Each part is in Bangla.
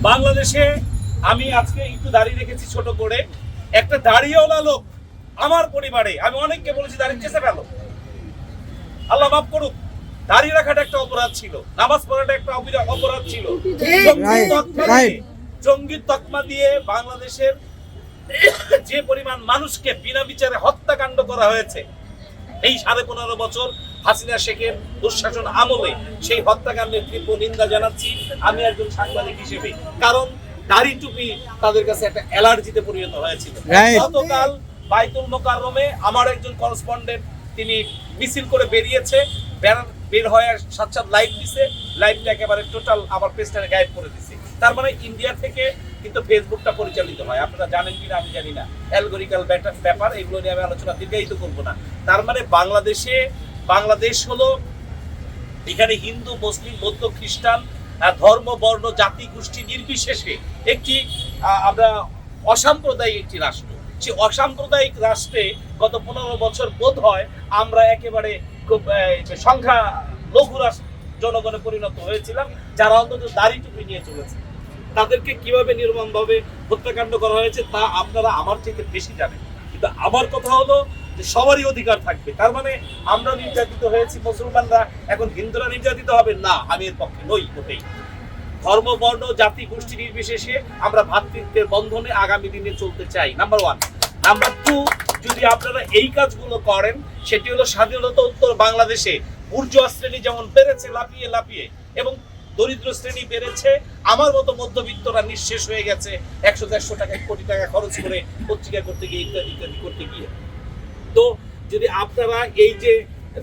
বাংলাদেশে আমি আজকে একটু দাড়ি রেখেছি ছোট করে। একটা দাড়িওয়ালা লোক আমার পরিবারে আমি অনেককে বলেছি দাড়ি চেষে ফেলো। আল্লাহ মাফ করুক দাড়ি রাখাটা একটা অপরাধ ছিল নামাজ পড়াটা একটা অপরাধ ছিল। জঙ্গি তকমা দিয়ে- জঙ্গি তকমা দিয়ে বাংলাদেশের যে পরিমাণ মানুষকে বিনা বিচারে হত্যাকাণ্ড করা হয়েছে এই সাড়ে পনেরো বছর হাসিনা শেখের দুঃশাসন আমলে সেই হত্যাকাণ্ডের তীব্র নিন্দা জানাচ্ছি। আমি একজন সাংবাদিক হিসেবে। কারণ দাড়ি টুপি তাদের কাছে একটা অ্যালার্জিতে পরিণত হয়েছিল। গতকাল বাইতুল মোকাররমে আমার একজন করসপন্ডেন্ট তিনি মিছিল করে বেরিয়েছে বের- বের হয়ে সাত লাইভ দিছে লাইভটা একেবারে টোটাল আমার পেজটাকে গায়েব করে দিছে। তার মানে ইন্ডিয়া থেকে কিন্তু ফেসবুকটা পরিচালিত হয়। আপনারা জানেন কিনা আমি জানি না। অ্যালগোরিক্যাল ব্যাপার এগুলো নিয়ে আমি আলোচনা দীর্ঘায়িত করব না। তার মানে বাংলাদেশে বাংলাদেশ হলো এখানে হিন্দু, মুসলিম বৌদ্ধ খ্রিস্টান ধর্ম, বর্ণ, জাতি, গোষ্ঠী নির্বিশেষে একটি আমরা অসাম্প্রদায়িক একটি রাষ্ট্র। সেই অসাম্প্রদায়িক রাষ্ট্রে গত পনেরো বছর বোধ হয় আমরা একেবারে খুব সংখ্যা লঘু জনগণে পরিণত হয়েছিলাম, যারা অন্তত দাড়ি টুপি নিয়ে চলেছে। তাদেরকে কীভাবে নির্মমভাবে হত্যাকাণ্ড করা হয়েছে তা আপনারা আমার থেকে বেশি জানেন। কিন্তু আমার কথা হলো সবারই অধিকার থাকবে। তার মানে আমরা নির্যাতিত হয়েছি, মুসলমানরা এখন হিন্দুরা নির্যাতিত হবে? না, আমি এর পক্ষে নই মোটেই। ধর্ম, বর্ণ, জাতি, গোষ্ঠী নির্বিশেষে আমরা ভ্রাতৃত্বের বন্ধনে আগামী দিনে চলতে চাই। নাম্বার ওয়ান নাম্বার টু যদি আপনারা এই কাজগুলো করেন, সেটি হলো স্বাধীনতা উত্তর বাংলাদেশে। বুর্জোয়া শ্রেণি যেমন বেড়েছে, লাফিয়ে লাফিয়ে, এবং দরিদ্র শ্রেণি বেড়েছে, আমার মতো মধ্যবিত্তরা নিঃশেষ হয়ে গেছে। একশো দেড়শো টাকা কোটি টাকা খরচ করে পত্রিকা করতে গিয়ে ইত্যাদি ইত্যাদি করতে গিয়ে। তো যদি আপনারা এই যে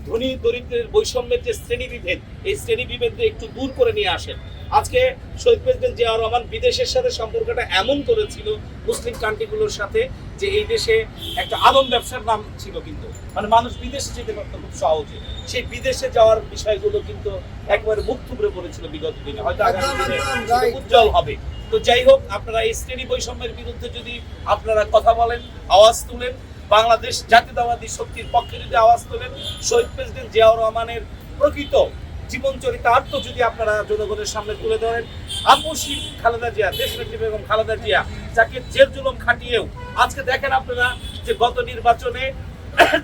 ধনী দরিদ্রের বৈষম্যের যে শ্রেণি বিভেদ এই শ্রেণি বিভেদকে একটু দূর করে নিয়ে আসেন। আজকে শহীদ প্রেসিডেন্ট জিয়াউর রহমান বিদেশের সাথে সম্পর্কটা এমন করেছিল মুসলিম কান্ট্রিগুলোর সাথে যে এই দেশে একটা আলম ব্যবসার নাম ছিল কিন্তু। মানে মানুষ বিদেশে যেতে পারতো খুব সহজে। সেই বিদেশে যাওয়ার বিষয়গুলো কিন্তু একবারে মুখ থুবড়ে পড়েছিল বিগত দিনে। হয়তো আগামী দিনে উজ্জ্বল হবে। তো যাই হোক আপনারা এই শ্রেণি বৈষম্যের বিরুদ্ধে যদি আপনারা কথা বলেন আওয়াজ তুলেন বাংলাদেশ জাতীয়তাবাদী শক্তির পক্ষে যদি আওয়াজ তোলেন, শহীদ প্রেসিডেন্ট জিয়াউর রহমানের প্রকৃত জীবন চরিতার্থ যদি আপনারা জনগণের সামনে তুলে ধরেন আপসি খালেদা জিয়া দেশনেত্রী বেগম খালেদা জিয়া, যাকে জেল জুলুম খাটিয়েও আজকে দেখেন আপনারা যে গত নির্বাচনে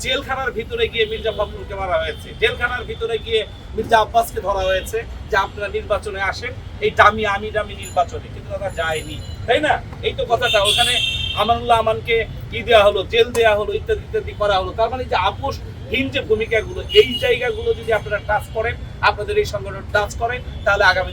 জেলখানার ভিতরে গিয়ে মির্জা ফখরুলকে মারা হয়েছে। জেলখানার ভিতরে গিয়ে মির্জা আব্বাসকে ধরা হয়েছে যে আপনারা নির্বাচনে আসেন, এই দামি, আমি দামি নির্বাচনে। কিন্তু তারা যায়নি। তাই না? এই তো কথাটা। ওখানে আমানুল্লাহ আমানকে কি দেওয়া হলো, জেল দেওয়া হলো, ইত্যাদি ইত্যাদি করা হলো। তার মানে যে আপোষহীন যে ভূমিকাগুলো, এই জায়গাগুলো যদি আপনারা টাচ করেন, আপনাদের এই সংগঠন টাচ করেন, তাহলে আগামী